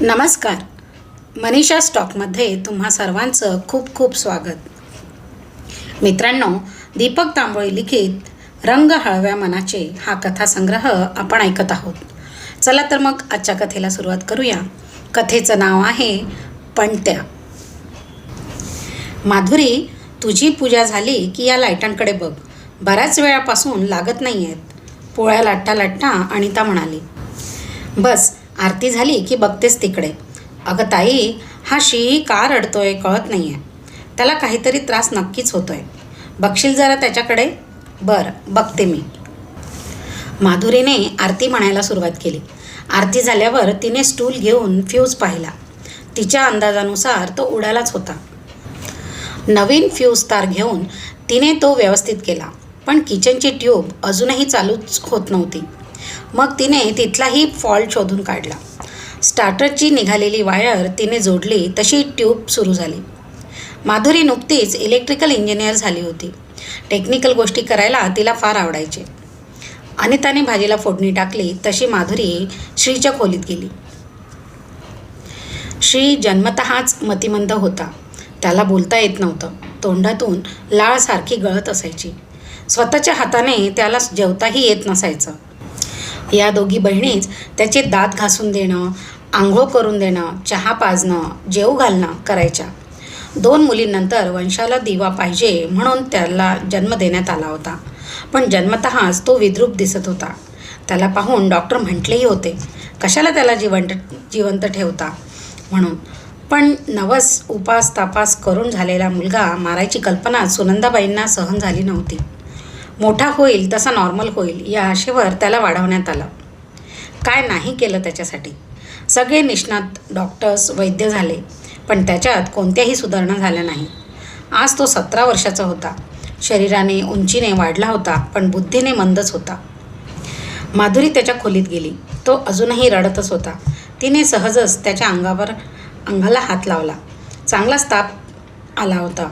नमस्कार. मनीषा स्टॉकमध्ये तुम्हा सर्वांचं खूप खूप स्वागत. मित्रांनो दीपक तांबोळी लिखित रंग हळव्या मनाचे हा कथासंग्रह आपण ऐकत आहोत. चला तर मग आजच्या कथेला सुरुवात करूया. कथेचं नाव आहे पणत्या. माधुरी तुझी पूजा झाली की या लायटांकडे बघ. बऱ्याच वेळापासून लागत नाही आहेत पोळ्या लाटता लाटता अनिता म्हणाली. बस आरती झाली की बघतेस तिकडे. अगं ताई हा शी का रडतोय कळत नाही आहे त्याला काहीतरी त्रास नक्कीच होतोय. बघशील जरा त्याच्याकडे? बरं बघते मी. माधुरीने आरती म्हणायला सुरुवात केली. आरती झाल्यावर तिने स्टूल घेऊन फ्यूज पाहिला. तिच्या अंदाजानुसार तो उडालाच होता. नवीन फ्यूज तार घेऊन तिने तो व्यवस्थित केला पण किचनची ट्यूब अजूनही चालूच होत नव्हती. मग तिने तिथलाही फॉल्ट शोधून काढला. स्टार्टरची निघालेली वायर तिने जोडली तशी ट्यूब सुरू झाली. माधुरी नुकतीच इलेक्ट्रिकल इंजिनियर झाली होती. टेक्निकल गोष्टी करायला तिला फार आवडायचे. अनिताने भाजीला फोडणी टाकली तशी माधुरी श्रीच्या खोलीत गेली. श्री जन्मतःच मतिमंद होता. त्याला बोलता येत नव्हतं. तोंडातून लाळ सारखी गळत असायची. स्वतःच्या हाताने त्याला जेवताही येत नसायचं. या दोघी बहिणीच त्याचे दात घासून देणं आंघोळ करून देणं चहा पाजणं जेव घालणं करायच्या. दोन मुलींनंतर वंशाला दिवा पाहिजे म्हणून त्याला जन्म देण्यात आला होता. पण जन्मतःच तो विद्रूप दिसत होता. त्याला पाहून डॉक्टर म्हटलेही होते कशाला त्याला जिवंत जिवंत ठेवता? म्हणून. पण नवस उपास तापास करून झालेला मुलगा मारायची कल्पना सुनंदाबाईंना सहन झाली नव्हती. मोठा होईल तसा नॉर्मल होईल या आशेवर त्याला वाढवण्यात आलं. काय नाही केलं त्याच्यासाठी. सगळे निष्णात डॉक्टर्स वैद्य झाले पण त्याच्यात कोणत्याही सुधारणा झाल्या नाही. आज तो सतरा वर्षाचा होता. शरीराने उंचीने वाढला होता पण बुद्धीने मंदच होता. माधुरी त्याच्या खोलीत गेली. तो अजूनही रडतच होता. तिने सहजच त्याच्या अंगावर अंगाला हात लावला. चांगलाच ताप आला होता.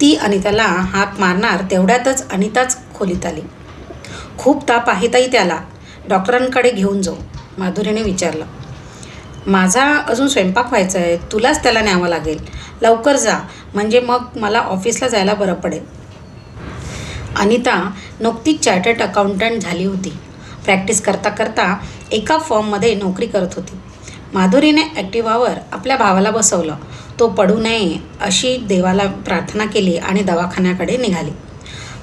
ती अनिताला हाक मारणार तेवढ्यातच अनिताच खोलीत आली. खूप ताप आहे ताई त्याला. डॉक्टरांकडे घेऊन जाऊ माधुरीने विचारलं. माझा अजून स्वयंपाक व्हायचा आहे तुलाच त्याला न्यावं लागेल. लवकर जा म्हणजे मग मला ऑफिसला जायला बरं पडेल. अनिता नुकतीच चार्टर्ड अकाउंटंट झाली होती. प्रॅक्टिस करता करता एका फॉर्ममध्ये नोकरी करत होती. माधुरीने ॲक्टिवावर आपल्या भावाला बसवलं. तो पडू नये अशी देवाला प्रार्थना केली आणि दवाखान्याकडे निघाली.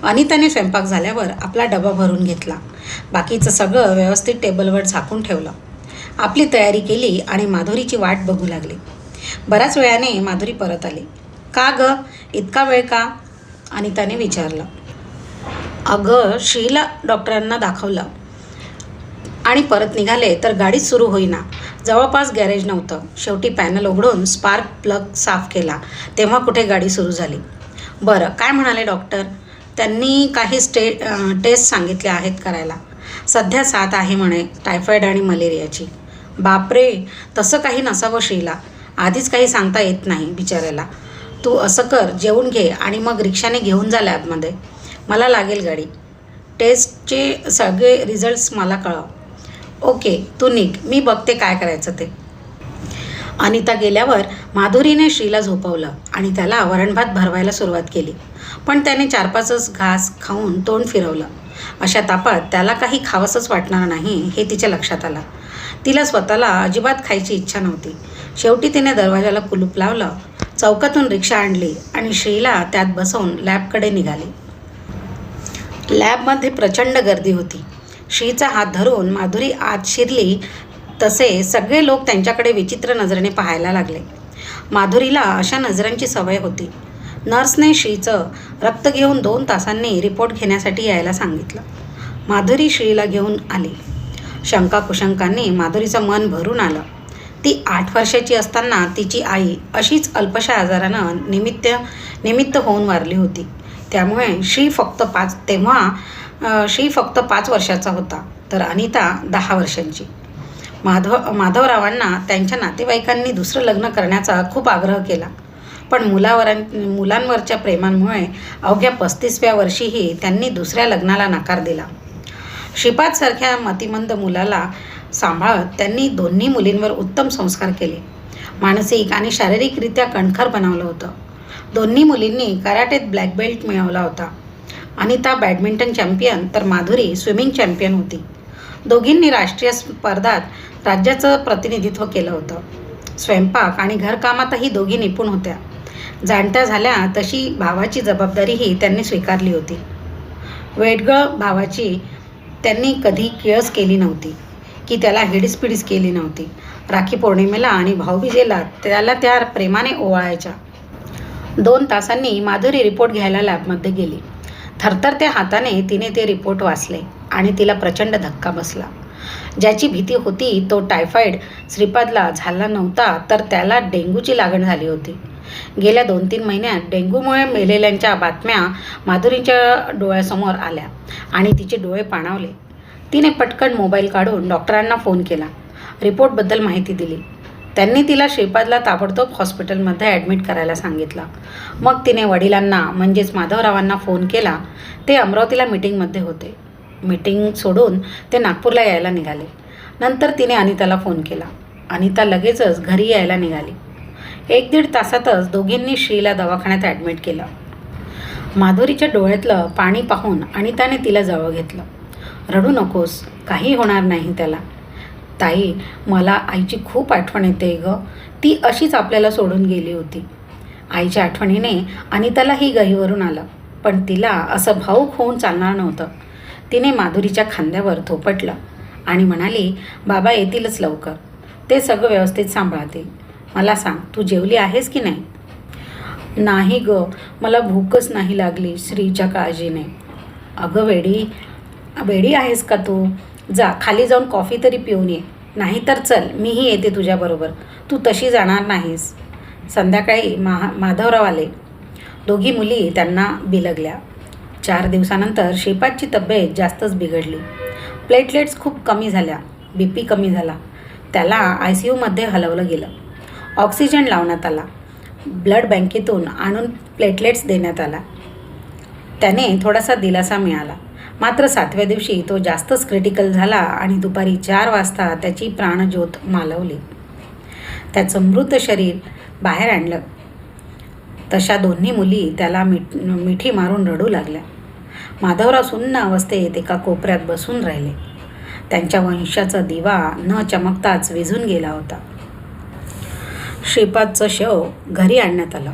अनिताने स्वयंपाक झाल्यावर आपला डबा भरून घेतला. बाकीचं सगळं व्यवस्थित टेबलवर झाकून ठेवलं. आपली तयारी केली आणि माधुरीची वाट बघू लागली. बऱ्याच वेळाने माधुरी परत आली. का ग? इतका वेळ का? अनिताने विचारलं. अगं श्रीला डॉक्टरांना दाखवलं. आणि परत निघाले तर गाडीच सुरू होईना. जवळपास गॅरेज नव्हतं. शेवटी पॅनल उघडून स्पार्क प्लग साफ केला. तेव्हा कुठे गाडी सुरू झाली? बरं काय म्हणाले डॉक्टर? त्यांनी काही स्टे टेस्ट सांगितल्या आहेत करायला. सध्या साथ आहे म्हणे टायफॉईड आणि मलेरियाची. बापरे तसं काही नसावं श्रीला. आधीच काही सांगता येत नाही बिचाऱ्याला. तू असं कर जेवून घे आणि मग रिक्षाने घेऊन जा लॅबमध्ये. मला लागेल गाडी. टेस्टचे सगळे रिझल्ट्स मला कळव. ओके तू निघ. मी बघते काय करायचं ते. अनिता गेल्यावर माधुरीने श्रीला झोपवलं आणि त्याला वरणभात भरवायला सुरुवात केली. पण त्याने चार पाचच घास खाऊन तोंड फिरवलं. अशा तापात त्याला काही खावंसंच वाटणार नाही हे तिच्या लक्षात आलं. तिला स्वतःला अजिबात खायची इच्छा नव्हती. शेवटी तिने दरवाजाला कुलूप लावलं चौकातून रिक्षा आणली आणि श्रीला त्यात बसवून लॅबकडे निघाली. लॅबमध्ये प्रचंड गर्दी होती. श्रीचा हात धरून माधुरी आत शिरली तसे सगळे लोक त्यांच्याकडे विचित्र नजरेने पाहायला लागले. माधुरीला अशा नजरांची सवय होती. नर्सने श्रीचं रक्त घेऊन दोन तासांनी रिपोर्ट घेण्यासाठी यायला सांगितलं. माधुरी श्रीला घेऊन आली. शंका कुशंकांनी माधुरीचं मन भरून आलं. ती आठ वर्षाची असताना तिची आई अशीच अल्पशा आजारानं निमित्त निमित्त होऊन वारली होती. त्यामुळे श्री फक्त पाच तेव्हा श्री फक्त पाच वर्षाचा होता. तर अनिता दहा वर्षांची. माधव माधवरावांना त्यांच्या नातेवाईकांनी दुसरं लग्न करण्याचा खूप आग्रह केला. पण मुलावर मुलांवरच्या प्रेमांमुळे अवघ्या पस्तीसव्या वर्षीही त्यांनी दुसऱ्या लग्नाला नकार दिला. शिपातसारख्या मतिमंद मुलाला सांभाळत त्यांनी दोन्ही मुलींवर उत्तम संस्कार केले. मानसिक आणि शारीरिकरित्या कणखर बनवलं होतं. दोन्ही मुलींनी कराटेत ब्लॅक बेल्ट मिळवला होता. अनिता बॅडमिंटन चॅम्पियन तर माधुरी स्विमिंग चॅम्पियन होती. दोघींनी राष्ट्रीय स्पर्धात राज्याचं प्रतिनिधित्व केलं होतं. स्वयंपाक आणि घरकामातही दोघी निपुण होत्या. जाणत्या झाल्या तशी भावाची जबाबदारीही त्यांनी स्वीकारली होती. वेडगळ भावाची त्यांनी कधी किळस केली नव्हती की त्याला हिडीसपिडीस केली नव्हती. राखी पौर्णिमेला आणि भाऊबीजेला त्याला त्या प्रेमाने ओवाळायच्या. दोन तासांनी माधुरी रिपोर्ट घ्यायला लॅबमध्ये गेली. थरथरत्या हाताने तिने ते रिपोर्ट वाचले आणि तिला प्रचंड धक्का बसला. ज्याची भीती होती तो टायफॉईड श्रीपादला झाला नव्हता तर त्याला डेंग्यूची लागण झाली होती. गेल्या दोन तीन महिन्यात डेंग्यूमुळे मेलेल्यांच्या बातम्या माधुरीच्या डोळ्यासमोर आल्या आणि तिचे डोळे पाणावले. तिने पटकन मोबाईल काढून डॉक्टरांना फोन केला. रिपोर्टबद्दल माहिती दिली. त्यांनी तिला श्रीपादला ताबडतोब हॉस्पिटलमध्ये ॲडमिट करायला सांगितलं. मग तिने वडिलांना म्हणजेच माधवरावांना फोन केला. ते अमरावतीला मिटिंगमध्ये होते. मीटिंग सोडून ते नागपूरला यायला निघाले. नंतर तिने अनिताला फोन केला. अनिता लगेचच घरी यायला निघाली. एक दीड तासातच दोघींनी श्रीला दवाखान्यात ॲडमिट केलं. माधुरीच्या डोळ्यातलं पाणी पाहून अनिताने तिला जवळ घेतलं. रडू नकोस काही होणार नाही त्याला. ताई मला आईची खूप आठवण येते ग. ती अशीच आपल्याला सोडून गेली होती. आईच्या आठवणीने अनितालाही गहीवरून आलं. पण तिला असं भाऊक होऊन चालणार नव्हतं. तिने माधुरीच्या खांद्यावर थोपटलं आणि म्हणाली बाबा येतीलच लवकर. ते सगळं व्यवस्थित सांभाळतील. मला सांग तू जेवली आहेस की नाही? नाही ग मला भूकच नाही लागली श्रीच्या काळजीने. अगं वेडी वेडी आहेस का तू? जा खाली जाऊन कॉफी तरी पिऊन ये. नाही तर चल मीही येते तुझ्याबरोबर तू तशी जाणार नाहीस. संध्याकाळी महा माधवराव आले. दोघी मुली त्यांना बिलगल्या. चार दिवसानंतर शेपाटची तब्येत जास्तच बिघडली. प्लेटलेट्स खूप कमी झाल्या बी पी कमी झाला. त्याला आय सी यूमध्ये हलवलं गेलं. ऑक्सिजन लावण्यात आला. ब्लड बँकेतून आणून प्लेटलेट्स देण्यात आला. त्याने थोडासा दिलासा मिळाला. मात्र सातव्या दिवशी तो जास्तच क्रिटिकल झाला आणि दुपारी चार वाजता त्याची प्राणज्योत मालवली. त्याचं मृत शरीर बाहेर आणलं. तशा दोन्ही मुली त्याला मिठ मिठी मारून रडू लागल्या. माधवराव सुन्न अवस्थेत एका कोपऱ्यात बसून राहिले. त्यांच्या वंशाचा दिवा न चमकताच विझून गेला होता. श्रीपादचं शव घरी आणण्यात आलं.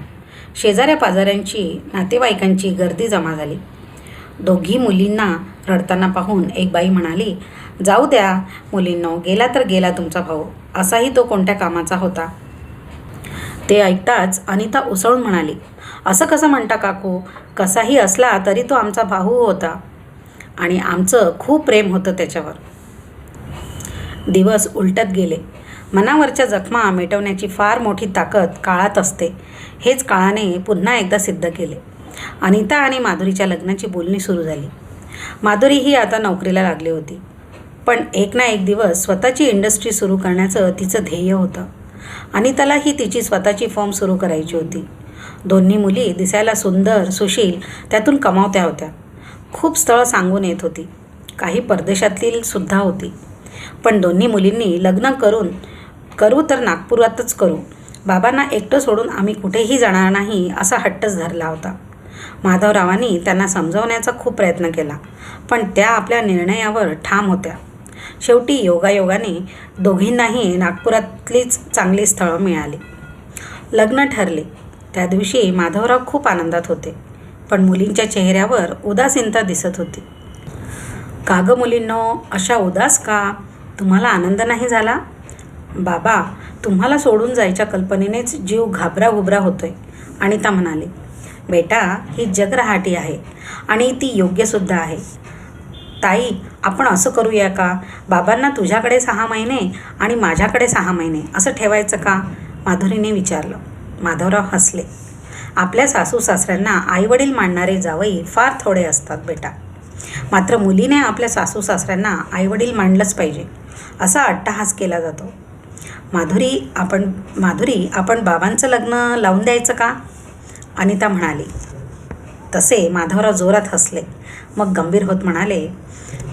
शेजाऱ्या पाजाऱ्यांची नातेवाईकांची गर्दी जमा झाली. दोघी मुलींना रडताना पाहून एक बाई म्हणाली जाऊ द्या मुलींनो गेला तर गेला तुमचा भाऊ. असाही तो कोणत्या कामाचा होता? ते ऐकताच अनिता उसळून म्हणाली असं कसं म्हणता काकू? कसाही असला तरी तो आमचा भाऊ होता आणि आमचं खूप प्रेम होतं त्याच्यावर. दिवस उलटत गेले. मनावरच्या जखमा मिटवण्याची फार मोठी ताकद काळात असते. हेच काळाने पुन्हा एकदा सिद्ध केले. अनिता आणि माधुरीच्या लग्नाची बोलणी सुरू झाली. माधुरी ही आता नोकरीला लागली होती. पण एक ना एक दिवस स्वतःची इंडस्ट्री सुरू करण्याचं तिचं ध्येय होतं. आणि त्यालाही तिची स्वतःची फॉर्म सुरू करायची होती. दोन्ही मुली दिसायला सुंदर सुशील त्यातून कमावत्या होत्या. खूप स्थळं सांगून येत होती. काही परदेशातील सुद्धा होती. पण दोन्ही मुलींनी लग्न करून करू तर नागपुरातच करू. बाबांना एकटं सोडून आम्ही कुठेही जाणार नाही असा हट्टच धरला होता. माधवरावांनी त्यांना समजवण्याचा खूप प्रयत्न केला. पण त्या आपल्या निर्णयावर ठाम होत्या. शेवटी योगायोगाने दोघींनाही नागपुरातलीच चांगली स्थळं मिळाली. लग्न ठरले. त्या दिवशी माधवराव खूप आनंदात होते. पण मुलींच्या चेहऱ्यावर उदासीनता दिसत होती. का गं मुलींनो अशा उदास का? तुम्हाला आनंद नाही झाला? बाबा तुम्हाला सोडून जायच्या कल्पनेनेच जीव घाबरा घुबरा होतोय अनिता म्हणाली. बेटा ही जगरहाटी आहे आणि ती योग्यसुद्धा आहे. ताई आपण असं करूया का? बाबांना तुझ्याकडे सहा महिने आणि माझ्याकडे सहा महिने असं ठेवायचं का? माधुरीने विचारलं. माधवराव हसले. आपल्या सासू सासऱ्यांना आईवडील मानणारे जावई फार थोडे असतात बेटा. मात्र मुलीने आपल्या सासू सासऱ्यांना आईवडील मांडलंच पाहिजे असा अट्टहास केला जातो. माधुरी आपण माधुरी आपण बाबांचं लग्न लावून द्यायचं का? अनिता म्हणाली. तसे माधवराव जोरात हसले. मग गंभीर होत म्हणाले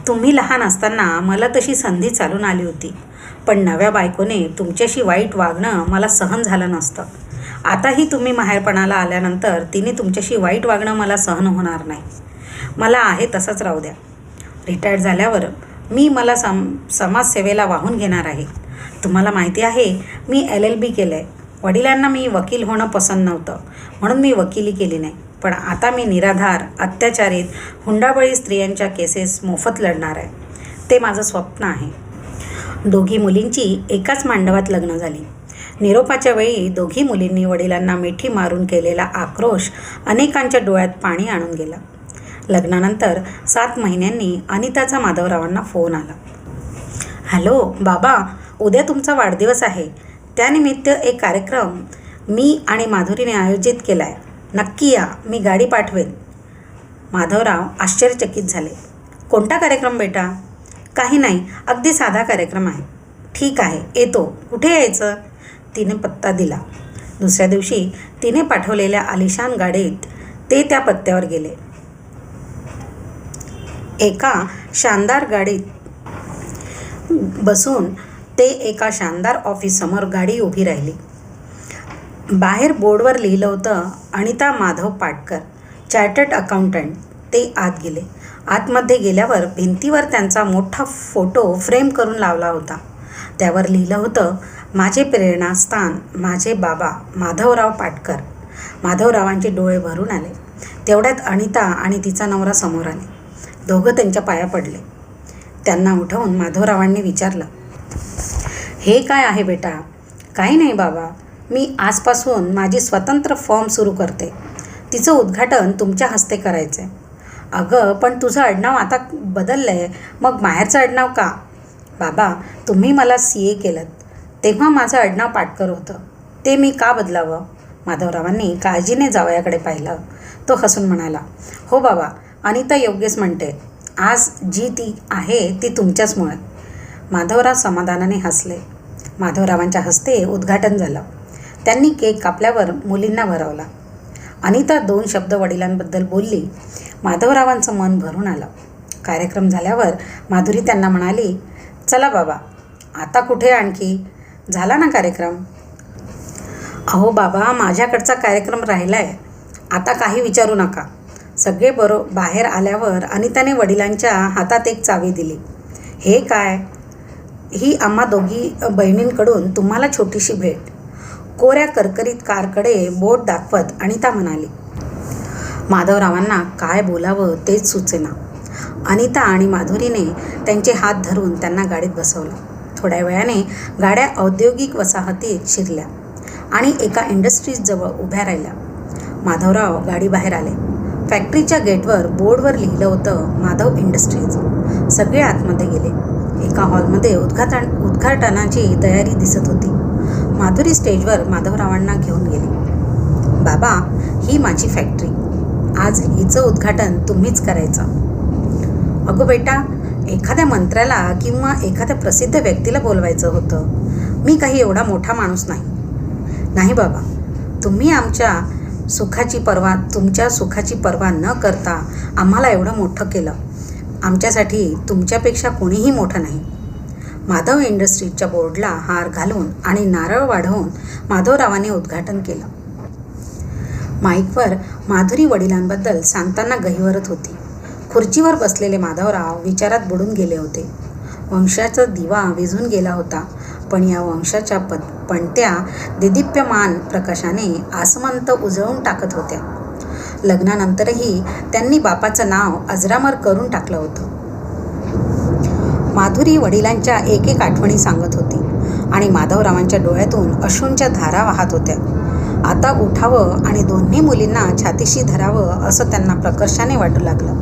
तुम्ही लहान असताना मला तशी संधी चालून आली होती पण नव्या बायकोने तुमच्याशी वाईट वागणं मला सहन झालं नसतं. आताही तुम्ही माहेरपणाला आल्यानंतर तिने तुमच्याशी वाईट वागणं मला सहन होणार नाही. मला आहे तसंच राहू द्या. रिटायर्ड झाल्यावर मी मला सम समाजसेवेला वाहून घेणार आहे. तुम्हाला माहिती आहे मी एल एल बी केलं आहे वडिलांना मी वकील होणं पसंत नव्हतं म्हणून मी वकिली केली नाही. पण आता मी निराधार अत्याचारित हुंडाबळी स्त्रियांच्या केसेस मोफत लढणार आहे. ते माझं स्वप्न आहे. दोघी मुलींची एकाच मांडवात लग्न झाली. निरोपाच्या वेळी दोघी मुलींनी वडिलांना मिठी मारून केलेला आक्रोश अनेकांच्या डोळ्यात पाणी आणून गेला. लग्नानंतर सात महिन्यांनी अनिताचा माधवरावांना फोन आला. हॅलो बाबा उद्या तुमचा वाढदिवस आहे. त्यानिमित्त एक कार्यक्रम मी आणि माधुरीने आयोजित केला आहे नक्की या मी गाडी पाठवेन. माधवराव आश्चर्यचकित झाले. कोणता कार्यक्रम बेटा? काही नाही अगदी साधा कार्यक्रम आहे. ठीक आहे येतो. कुठे यायचं? तिने पत्ता दिला. दुसऱ्या दिवशी तिने पाठवलेल्या आलिशान गाडीत ते त्या पत्त्यावर गेले. एका शानदार गाडीत बसून ते एका शानदार ऑफिससमोर गाडी उभी राहिली. बाहेर बोर्डवर लिहिलं होतं अनिता माधव पाटकर. Chartered accountant. ते आत गेले. आतमध्ये गेल्यावर भिंतीवर त्यांचा मोठा फोटो फ्रेम करून लावला होता. त्यावर लिहिलं होतं माझे प्रेरणास्थान माझे बाबा माधवराव पाटकर. माधवरावांचे डोळे भरून आले. तेवढ्यात अनिता आणि तिचा नवरा समोर आले. दोघं त्यांच्या पाया पडले. त्यांना उठवून माधवरावांनी विचारलं हे काय आहे बेटा? काही नाही बाबा. मी आजपासून माझी स्वतंत्र फॉर्म सुरू करते. तिचं उद्घाटन तुमच्या हस्ते करायचं आहे अगं पण तुझं आडनाव आता बदललं आहे मग माहेरचं आडनाव का? बाबा तुम्ही मला सी ए केलं तेव्हा माझं आडनाव पाटकर होतं. ते मी का बदलावं? माधवरावांनी काळजीने जावयाकडे पाहिलं. तो हसून म्हणाला हो बाबा अनिता योग्यच म्हणते. आज जी ती आहे ती तुमच्याचमुळे. माधवराव समाधानाने हसले. माधवरावांच्या हस्ते उद्घाटन झालं. त्यांनी केक कापल्यावर मुलींना भरवला. अनिता दोन शब्द वडिलांबद्दल बोलली. माधवरावांचं मन भरून आलं. कार्यक्रम झाल्यावर माधुरी त्यांना म्हणाली चला बाबा आता कुठे आणखी? झाला ना कार्यक्रम? अहो बाबा माझ्याकडचा कार्यक्रम राहिला आहे आता काही विचारू नका. सगळे बरो बाहेर आल्यावर अनिताने वडिलांच्या हातात एक चावी दिली. हे काय? ही आम्हा दोघी बहिणींकडून तुम्हाला छोटीशी भेट. कोऱ्या करकरीत कारकडे बोट दाखवत अनिता म्हणाली माधवरावांना काय बोलावं तेच सुचेना. अनिता आणि माधुरीने त्यांचे हात धरून त्यांना गाडीत बसवलं. थोड्या वेळाने गाड्या औद्योगिक वसाहतीत शिरल्या आणि एका इंडस्ट्रीजजवळ उभ्या राहिल्या. माधवराव गाडी बाहेर आले. फॅक्टरीच्या गेटवर बोर्डवर लिहिलं होतं माधव इंडस्ट्रीज. सगळे आतमध्ये गेले. एका हॉलमध्ये उद्घाटन उद्घाटनाची तयारी दिसत होती. माधुरी स्टेजवर माधवरावांना घेऊन गेली. बाबा ही माझी फॅक्टरी आज हिचं उद्घाटन तुम्हीच करायचं. अगो बेटा एखाद्या मंत्र्याला किंवा एखाद्या प्रसिद्ध व्यक्तीला बोलवायचं होतं. मी काही एवढा मोठा माणूस नाही. नाही बाबा तुम्ही आमच्या सुखाची पर्वा तुमच्या सुखाची पर्वा न करता आम्हाला एवढं मोठं केलं. आमच्यासाठी तुमच्यापेक्षा कोणीही मोठं नाही. माधव इंडस्ट्रीजच्या बोर्डला हार घालून आणि नारळ वाढवून माधवरावांनी उद्घाटन केलं. माईकवर माधुरी वडिलांबद्दल सांगताना गहिवरत होती. खुर्चीवर बसलेले माधवराव विचारात बुडून गेले होते. वंशाचा दिवा विझून गेला होता पण या वंशाच्या पद पणत्या दिदीप्यमान प्रकाशाने आसमंत उजळून टाकत होत्या. लग्नानंतरही त्यांनी बापाचं नाव अजरामर करून टाकलं होतं. माधुरी वडिलांच्या एक एक आठवणी सांगत होती. आणि माधवरावांच्या डोळ्यातून अश्रूंच्या धारा वाहत होत्या. आता उठावं आणि दोन्ही मुलींना छातीशी धरावं असं त्यांना प्रकर्षाने वाटू लागलं.